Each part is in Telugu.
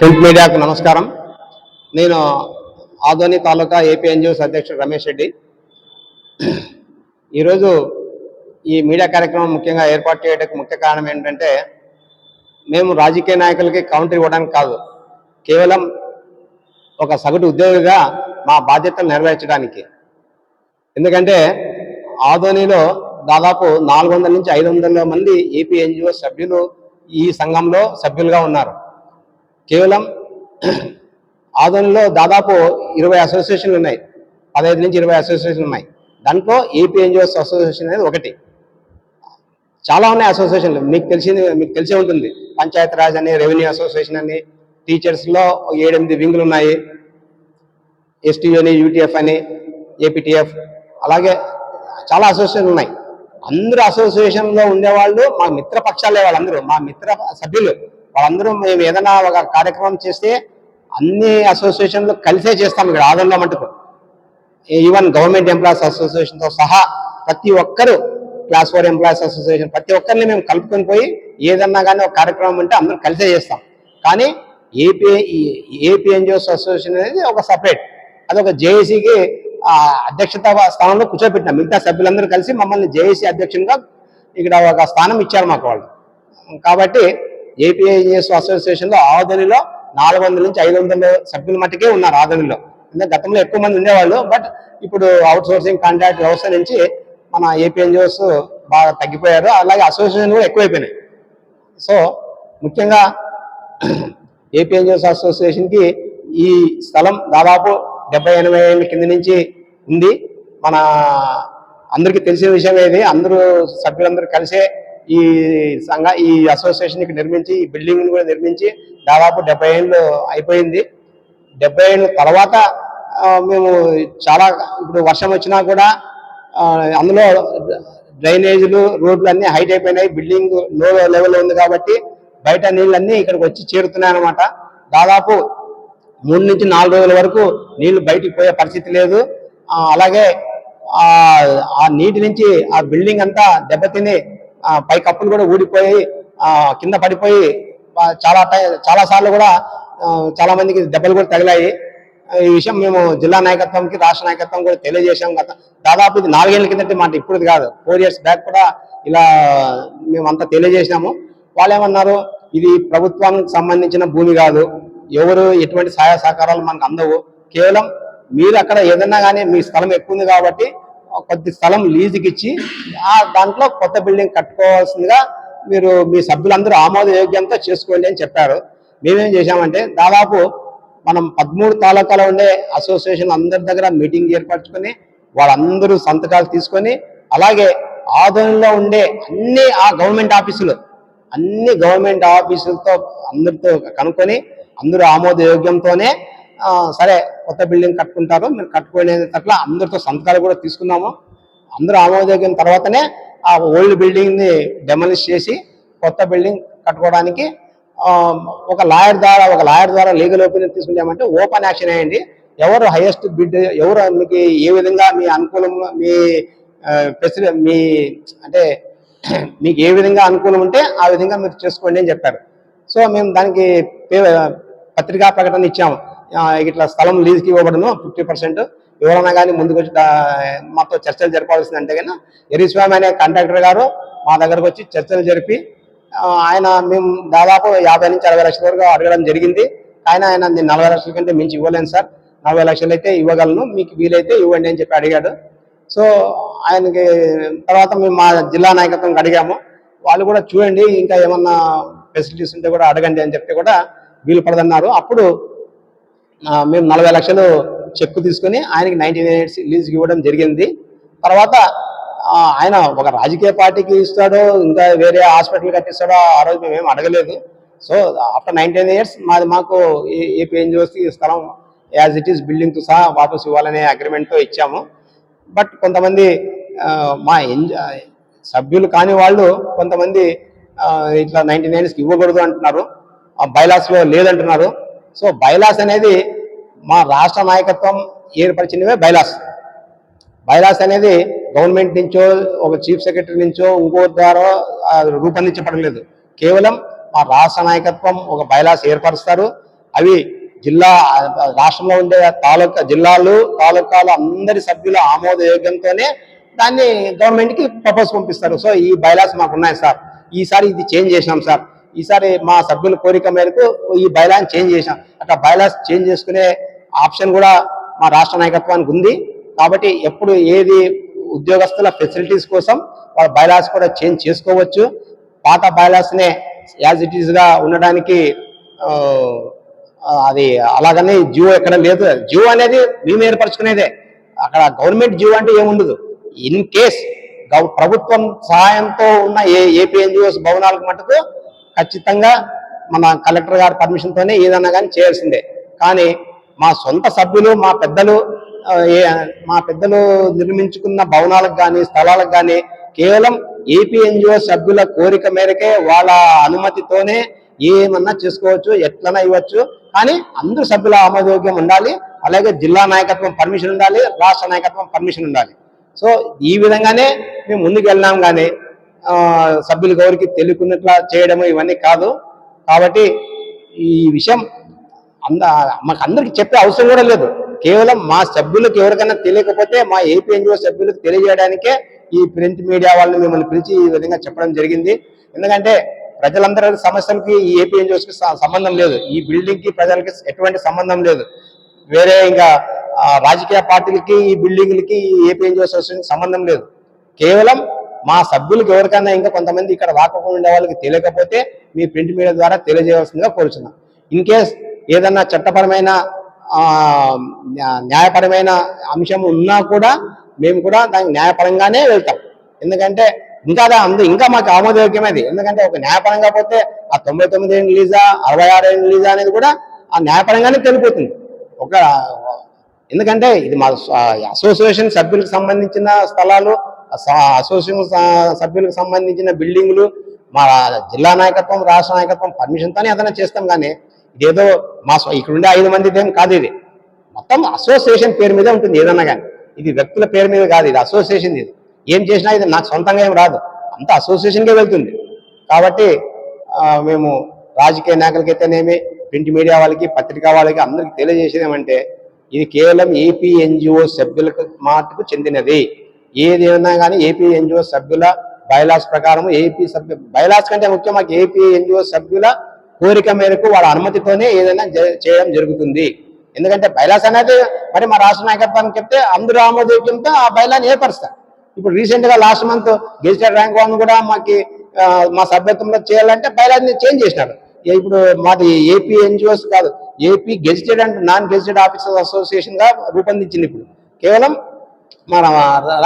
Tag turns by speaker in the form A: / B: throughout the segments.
A: ప్రింట్ మీడియాకు నమస్కారం. నేను ఆదోని తాలూకా ఏపీ ఎన్జిఓస్ అధ్యక్షుడు రమేష్ రెడ్డి. ఈరోజు ఈ మీడియా కార్యక్రమం ముఖ్యంగా ఏర్పాటు చేయడానికి ముఖ్య కారణం ఏంటంటే మేము రాజకీయ నాయకులకి కౌంటర్ ఇవ్వడానికి కాదు కేవలం ఒక సగటు ఉద్యోగిగా మా బాధ్యతలు నెరవేర్చడానికి. ఎందుకంటే ఆదోనిలో దాదాపు నాలుగు వందల నుంచి ఐదు వందల మంది ఏపీ ఎన్జిఓ సభ్యులు ఈ సంఘంలో సభ్యులుగా ఉన్నారు. కేవలం ఆదోనిలో దాదాపు ఇరవై అసోసియేషన్లు ఉన్నాయి. పదహైదు నుంచి ఇరవై అసోసియేషన్లు ఉన్నాయి. దాంట్లో ఏపీ ఎన్జిఓస్ అసోసియేషన్ అనేది ఒకటి. చాలా ఉన్నాయి అసోసియేషన్లు మీకు తెలిసింది మీకు తెలిసే ఉంటుంది. పంచాయత్ రాజ్ అని రెవెన్యూ అసోసియేషన్ అని టీచర్స్లో ఏడెనిమిది వింగులు ఉన్నాయి. ఎస్టీ అని యూటీఎఫ్ అని ఏపీటీఎఫ్ అలాగే చాలా అసోసియేషన్లు ఉన్నాయి. అందరూ అసోసియేషన్లో ఉండేవాళ్ళు మా మిత్రపక్షాలే వాళ్ళందరూ. మా మిత్ర సభ్యులు. వాళ్ళందరూ మేము ఏదైనా ఒక కార్యక్రమం చేస్తే అన్ని అసోసియేషన్లు కలిసే చేస్తాం ఇక్కడ ఆదంలో మటుకు. ఈవెన్ గవర్నమెంట్ ఎంప్లాయీస్ అసోసియేషన్తో సహా ప్రతి ఒక్కరు క్లాస్ ఫోర్ ఎంప్లాయీస్ అసోసియేషన్ ప్రతి ఒక్కరిని మేము కలుపుకొని పోయి ఏదన్నా కానీ ఒక కార్యక్రమం ఉంటే అందరం కలిసే చేస్తాం. కానీ ఏపీ ఏపీ ఎన్జిఓస్ అసోసియేషన్ అనేది ఒక సపరేట్. అది ఒక జేఏసీకి అధ్యక్షత స్థానంలో కూర్చోబెట్టినాం. మిగతా సభ్యులందరూ కలిసి మమ్మల్ని జేఏసీ అధ్యక్షునిగా ఇక్కడ ఒక స్థానం ఇచ్చారు మాకు వాళ్ళు. కాబట్టి ఏపీఐఎస్ అసోసియేషన్లో ఆదోనిలో నాలుగు వందల నుంచి ఐదు వందల సభ్యుల మట్టుకే ఉన్నారు ఆదోనిలో. అంటే గతంలో ఎక్కువ మంది ఉండేవాళ్ళు బట్ ఇప్పుడు అవుట్ సోర్సింగ్ కాంట్రాక్ట్ వ్యవస్థ నుంచి మన ఏపీఎన్జిఓస్ బాగా తగ్గిపోయారు. అలాగే అసోసియేషన్ కూడా ఎక్కువైపోయినాయి. సో ముఖ్యంగా ఏపీఎన్జిఓస్ అసోసియేషన్కి ఈ స్థలం దాదాపు డెబ్బై ఎనభై ఏళ్ళ కింద నుంచి ఉంది. మన అందరికీ తెలిసిన విషయం ఏది? అందరూ సభ్యులందరూ కలిసే ఈ సంఘ ఈ అసోసియేషన్ నిర్మించి ఈ బిల్డింగ్ కూడా నిర్మించి దాదాపు డెబ్బై ఏళ్ళు అయిపోయింది. డెబ్బై ఏళ్ళ తర్వాత మేము చాలా ఇప్పుడు వర్షం వచ్చినా కూడా అందులో డ్రైనేజీలు రోడ్లు అన్నీ హైట్ అయిపోయినాయి. బిల్డింగ్లో లెవెల్ ఉంది కాబట్టి బయట నీళ్ళన్నీ ఇక్కడికి వచ్చి చేరుతున్నాయి అనమాట దాదాపు మూడు నుంచి నాలుగు రోజుల వరకు నీళ్ళు బయటికి పోయే పరిస్థితి లేదు. అలాగే ఆ నీటి నుంచి ఆ బిల్డింగ్ అంతా దెబ్బతిని పై కప్పులు కూడా ఊడిపోయి కింద పడిపోయి చాలా టై చాలా సార్లు కూడా చాలా మందికి దెబ్బలు కూడా తగిలాయి. ఈ విషయం మేము జిల్లా నాయకత్వంకి రాష్ట్ర నాయకత్వం కూడా తెలియజేశాం గత దాదాపు ఇది నాలుగేళ్ళ కిందటి మాట ఇప్పుడు కాదు. ఫోర్ ఇయర్స్ బ్యాక్ కూడా ఇలా మేమంతా తెలియజేసినాము. వాళ్ళు ఏమన్నారు? ఇది ప్రభుత్వానికి సంబంధించిన భూమి కాదు. ఎవరు ఎటువంటి సహాయ సహకారాలు మనకు అందవు. కేవలం మీరు అక్కడ ఏదన్నా కానీ మీ స్థలం ఎక్కువ ఉంది కాబట్టి కొద్ది స్థలం లీజుకి ఇచ్చి ఆ దాంట్లో కొత్త బిల్డింగ్ కట్టుకోవాల్సిందిగా మీరు మీ సభ్యులందరూ ఆమోదయోగ్యంతో చేసుకోండి అని చెప్పారు. మేమేం చేశామంటే దాదాపు మనం పదమూడు తాలూకాలో ఉండే అసోసియేషన్ అందరి దగ్గర మీటింగ్ ఏర్పరచుకొని వాళ్ళందరూ సంతకాలు తీసుకొని అలాగే ఆధ్వర్యంలో ఉండే అన్ని ఆ గవర్నమెంట్ ఆఫీసులు అన్ని గవర్నమెంట్ ఆఫీసులతో అందరితో కనుక్కొని అందరూ ఆమోదయోగ్యంతోనే సరే కొత్త బిల్డింగ్ కట్టుకుంటారు. మీరు కట్టుకునే అట్లా అందరితో సంతకాలు కూడా తీసుకున్నాము అందరూ ఆమోదగిన తర్వాతనే ఆ ఓల్డ్ బిల్డింగ్ని డెమలిష్ చేసి కొత్త బిల్డింగ్ కట్టుకోవడానికి ఒక లాయర్ ద్వారా ఒక లాయర్ ద్వారా లీగల్ ఒపీనియన్ తీసుకుంటామంటే ఓపెన్ యాక్షన్ అయ్యండి ఎవరు హైయెస్ట్ బిడ్ ఎవరు మీకు ఏ విధంగా మీ అనుకూలంలో మీ ఫెసిలి మీ అంటే మీకు ఏ విధంగా అనుకూలం ఉంటే ఆ విధంగా మీరు చేసుకోండి అని చెప్పారు. సో మేము దానికి పత్రికా ప్రకటన ఇచ్చాము. ఇట్లా స్థలం లీజ్కి ఇవ్వబడను ఫిఫ్టీ పర్సెంట్. ఎవరైనా కానీ ముందుకు వచ్చి మాతో చర్చలు జరపాల్సింది అంటే కన్నా ఎరిస్వామి అనే కాంట్రాక్టర్ గారు మా దగ్గరకు వచ్చి చర్చలు జరిపి ఆయన మేము దాదాపు యాభై నుంచి అరవై లక్షల వరకు అడగడం జరిగింది. ఆయన ఆయన నేను నలభై లక్షల కంటే మించి ఇవ్వలేను సార్. నలభై లక్షలు అయితే ఇవ్వగలను మీకు వీలైతే ఇవ్వండి అని చెప్పి అడిగాడు. సో ఆయనకి తర్వాత మేము మా జిల్లా నాయకత్వం అడిగాము. వాళ్ళు కూడా చూడండి ఇంకా ఏమన్నా ఫెసిలిటీస్ ఉంటే కూడా అడగండి అని చెప్తే కూడా వీలు పడదన్నారు. అప్పుడు మేము నలభై లక్షలు చెక్కు తీసుకొని ఆయనకి నైన్టీ నైన్ ఎయిట్స్ లీజ్కి ఇవ్వడం జరిగింది. తర్వాత ఆయన ఒక రాజకీయ పార్టీకి ఇస్తాడో ఇంకా వేరే హాస్పిటల్ కట్టిస్తాడో ఆ రోజు మేము అడగలేదు. సో ఆఫ్టర్ నైన్టీన్ ఇయర్స్ మాది మాకు ఏపీ ఎన్జిఓస్కి స్థలం యాజ్ ఇట్ ఈస్ బిల్డింగ్తో సహా వాపస్ ఇవ్వాలనే అగ్రిమెంట్తో ఇచ్చాము. బట్ కొంతమంది మా ఎన్ సభ్యులు కాని వాళ్ళు కొంతమంది ఇట్లా నైన్టీ నైన్స్కి ఇవ్వకూడదు అంటున్నారు. ఆ బైలాస్లో లేదంటున్నారు. సో బైలాస్ అనేది మా రాష్ట్ర నాయకత్వం ఏర్పరిచినవే బైలాస్. బైలాస్ అనేది గవర్నమెంట్ నుంచో ఒక చీఫ్ సెక్రటరీ నుంచో ఇంకో ద్వారా రూపొందించబడలేదు కేవలం మా రాష్ట్ర నాయకత్వం ఒక బైలాస్ ఏర్పరుస్తారు. అవి జిల్లా రాష్ట్రంలో ఉండే తాలూకా జిల్లాలు తాలూకాలు అందరి సభ్యుల ఆమోదయోగ్యంతోనే దాన్ని గవర్నమెంట్కి ప్రపోజ్ పంపిస్తారు. సో ఈ బైలాస్ మాకు ఉన్నాయి సార్. ఈసారి ఇది చేంజ్ చేసినాం సార్. ఈసారి మా సభ్యుల కోరిక మేరకు ఈ బైలాన్ చేంజ్ చేసాం అట్లా బైలాస్ చేంజ్ చేసుకునే ఆప్షన్ కూడా మా రాష్ట్ర నాయకత్వానికి ఉంది. కాబట్టి ఎప్పుడు ఏది ఉద్యోగస్తుల ఫెసిలిటీస్ కోసం వాళ్ళ బైలాస్ కూడా చేంజ్ చేసుకోవచ్చు. పాత బైలాస్నే యాజ్ ఇట్ ఈస్గా ఉండడానికి అది అలాగనే జియో ఎక్కడ లేదు. జియో అనేది మేము ఏర్పరచుకునేదే. అక్కడ గవర్నమెంట్ జియో అంటే ఏముండదు. ఇన్ కేస్ గవ- ప్రభుత్వం సహాయంతో ఉన్న ఏ ఏపీ ఎన్జిఓస్ భవనాలకు మటుకు ఖచ్చితంగా మన కలెక్టర్ గారి పర్మిషన్తోనే ఏదన్నా కానీ చేయాల్సిందే. కానీ మా సొంత సభ్యులు మా పెద్దలు మా పెద్దలు నిర్మించుకున్న భవనాలకు కానీ స్థలాలకు కానీ కేవలం ఏపీ ఎన్జిఓ సభ్యుల కోరిక మేరకే వాళ్ళ అనుమతితోనే ఏమన్నా చేసుకోవచ్చు ఎట్లన్నా ఇవ్వచ్చు. కానీ అందరు సభ్యుల ఆమోదయోగ్యం ఉండాలి. అలాగే జిల్లా నాయకత్వం పర్మిషన్ ఉండాలి రాష్ట్ర నాయకత్వం పర్మిషన్ ఉండాలి. సో ఈ విధంగానే మేము ముందుకు వెళ్ళాం కానీ సభ్యులు గౌరికి ఎవరికి తెలియకున్నట్లా చేయడము ఇవన్నీ కాదు. కాబట్టి ఈ విషయం అంద మాకు అందరికి చెప్పే అవసరం కూడా లేదు. కేవలం మా సభ్యులకు ఎవరికైనా తెలియకపోతే మా ఏపీ ఎన్జిఓ సభ్యులకు తెలియజేయడానికే ఈ ప్రింట్ మీడియా వాళ్ళని మిమ్మల్ని పిలిచి ఈ విధంగా చెప్పడం జరిగింది. ఎందుకంటే ప్రజలందరి సమస్యలకి ఈ ఏపీ ఎన్జిఓస్కి సంబంధం లేదు. ఈ బిల్డింగ్కి ప్రజలకి ఎటువంటి సంబంధం లేదు. వేరే ఇంకా రాజకీయ పార్టీలకి ఈ బిల్డింగ్లకి ఈ ఏపీ ఎన్జిఓ సంబంధం లేదు. కేవలం మా సభ్యులకు ఎవరికైనా ఇంకా కొంతమంది ఇక్కడ రాకుండా ఉండే వాళ్ళకి తెలియకపోతే మీ ప్రింట్ మీడియా ద్వారా తెలియజేయవలసిందిగా కోరుచున్నాం. ఇన్ కేస్ ఏదన్నా చట్టపరమైన న్యాయపరమైన అంశం ఉన్నా కూడా మేము కూడా దానికి న్యాయపరంగానే వెళ్తాం. ఎందుకంటే ఇంకా అందు ఇంకా మాకు ఆమోదయోగ్యమైనది ఎందుకంటే ఒక న్యాయపరంగా పోతే ఆ తొంభై తొమ్మిది ఏళ్ళు లీజా అరవై ఆరు ఏళ్ళు లీజా అనేది కూడా ఆ న్యాయపరంగానే తెలిపోతుంది. ఒక ఎందుకంటే ఇది మా అసోసియేషన్ సభ్యులకు సంబంధించిన స్థలాలు అసోసియేషన్ సభ్యులకు సంబంధించిన బిల్డింగ్లు మా జిల్లా నాయకత్వం రాష్ట్ర నాయకత్వం పర్మిషన్తోనే ఏదైనా చేస్తాం కానీ ఇదేదో మా ఇక్కడ ఉండే ఐదు మంది ఏం కాదు ఇది. మొత్తం అసోసియేషన్ పేరు మీద ఉంటుంది ఏదన్నా కానీ. ఇది వ్యక్తుల పేరు మీద కాదు ఇది అసోసియేషన్ ఇది. ఏం చేసినా ఇది నాకు సొంతంగా ఏం రాదు. అంత అసోసియేషన్కే వెళ్తుంది. కాబట్టి మేము రాజకీయ నాయకులకైతేనేమి ప్రింట్ మీడియా వాళ్ళకి పత్రికా వాళ్ళకి అందరికి తెలియజేసేది ఏమంటే ఇది కేవలం ఏపీ ఎన్జిఓ సభ్యులకు మాటకు చెందినది. ఏది ఏమన్నా కానీ ఏపీ ఎన్జిఓ సభ్యుల బైలాస్ ప్రకారం ఏపీ సభ్యు బైలాస్ కంటే ముఖ్యం మాకు ఏపీ ఎన్జిఓ సభ్యుల కోరిక మేరకు వాళ్ళ అనుమతితోనే ఏదైనా జ- చేయడం జరుగుతుంది. ఎందుకంటే బైలాస్ అనేది మరి మా రాష్ట్ర నాయకత్వానికి చెప్తే అందరూ ఆమోదయోగ్యంతో ఆ బైలాన్ని ఏర్పరుస్తారు. ఇప్పుడు రీసెంట్గా last month gazetted rank one కూడా మాకి మా సభ్యత్వంలో చేయాలంటే బైలాన్ని చేంజ్ చేసినారు. ఇప్పుడు మాది ఏపీ ఎన్జిఓస్ కాదు AP gazetted and non gazetted officers అసోసియేషన్గా రూపొందించింది ఇప్పుడు. కేవలం మన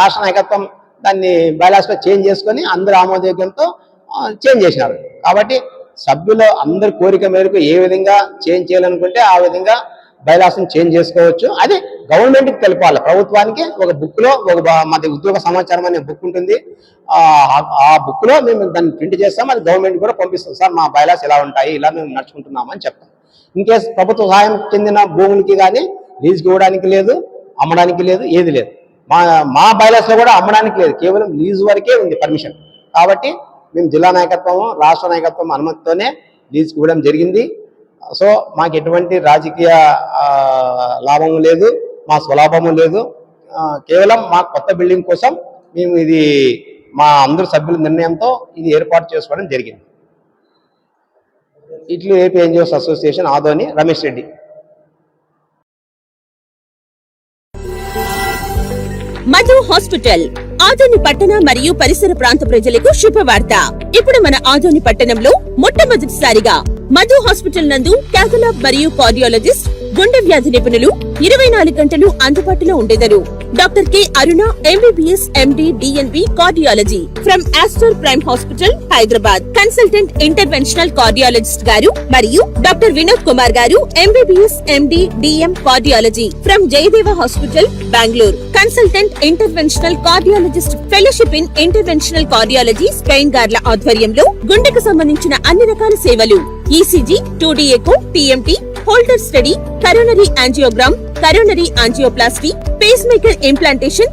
A: రాష్ట్ర నాయకత్వం దాన్ని బైలాస్గా చేంజ్ చేసుకొని అందరు ఆమోదయోగ్యంతో చేంజ్ చేసినారు. కాబట్టి సభ్యులు అందరి కోరిక మేరకు ఏ విధంగా చేంజ్ చేయాలనుకుంటే ఆ విధంగా బైలాస్ని చేంజ్ చేసుకోవచ్చు. అది గవర్నమెంట్కి తెలపాలి. ప్రభుత్వానికి ఒక బుక్లో ఒక మాది ఉద్యోగ సమాచారం అనే బుక్ ఉంటుంది. ఆ బుక్లో మేము దాన్ని ప్రింట్ చేస్తాం. అది గవర్నమెంట్ కూడా పంపిస్తాం సార్ మా బైలాస్ ఎలా ఉంటాయి. ఇలా మేము నడుచుకుంటున్నామని చెప్తాం. ఇన్కేస్ ప్రభుత్వ సహాయం చెందిన భూములకి కానీ లీజుకి ఇవ్వడానికి లేదు అమ్మడానికి లేదు ఏది లేదు. మా మా బైలాస్లో కూడా అమ్మడానికి లేదు. కేవలం లీజు వరకే ఉంది పర్మిషన్ కాబట్టి మేము జిల్లా నాయకత్వం రాష్ట్ర నాయకత్వం అనుమతితోనే లీజుకి ఇవ్వడం జరిగింది. సో మాకు ఎటువంటి రాజకీయ లాభము లేదు మా స్వలాభము లేదు. కేవలం మా కొత్త బిల్డింగ్ కోసం మేము ఇది మా అందరు సభ్యుల నిర్ణయంతో ఇది ఏర్పాటు చేసుకోవడం జరిగింది. ఇట్లు AP NGOs association Adoni Ramesh Reddy.
B: Madhu hospital. Adoni పట్టణ మరియు పరిసర ప్రాంత ప్రజలకు శుభవార్త. ఇప్పుడు మన ఆదోని పట్టణంలో మొట్టమొదటిసారిగా మధు హాస్పిటల్ నందు క్యాథలాబ్ మరియు కార్డియాలజిస్ట్ గుండె వ్యాధి నిపుణులు ఇరవై నాలుగు గంటలు అందుబాటులో ఉండేదరు. Doctor K Aruna MBBS MD DNB cardiology from Aster Prime hospital Hyderabad. Consultant interventional cardiologist garu మరియు doctor Vinod Kumar garu MBBS MD DM cardiology from Jayadeva hospital Bengaluru. Consultant interventional cardiology cardiologist fellowship in interventional cardiology Spain గార్ల ఆధ్వర్యంలో గుండెకు సంబంధించిన అన్ని రకాల సేవలు ECG two D echo TMT Holter study coronary angiogram coronary angioplasty pacemaker implantation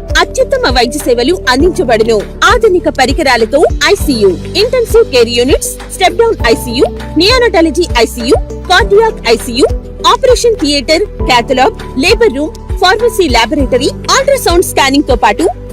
B: అత్యుత్తమ వైద్య సేవలు అందించబడును. ఆధునిక పరికరాలతో ICU intensive care units step down ICU neonatology ICU cardiac ICU operation theatre cath lab labour room pharmacy laboratory ultrasound స్కానింగ్తో పాటు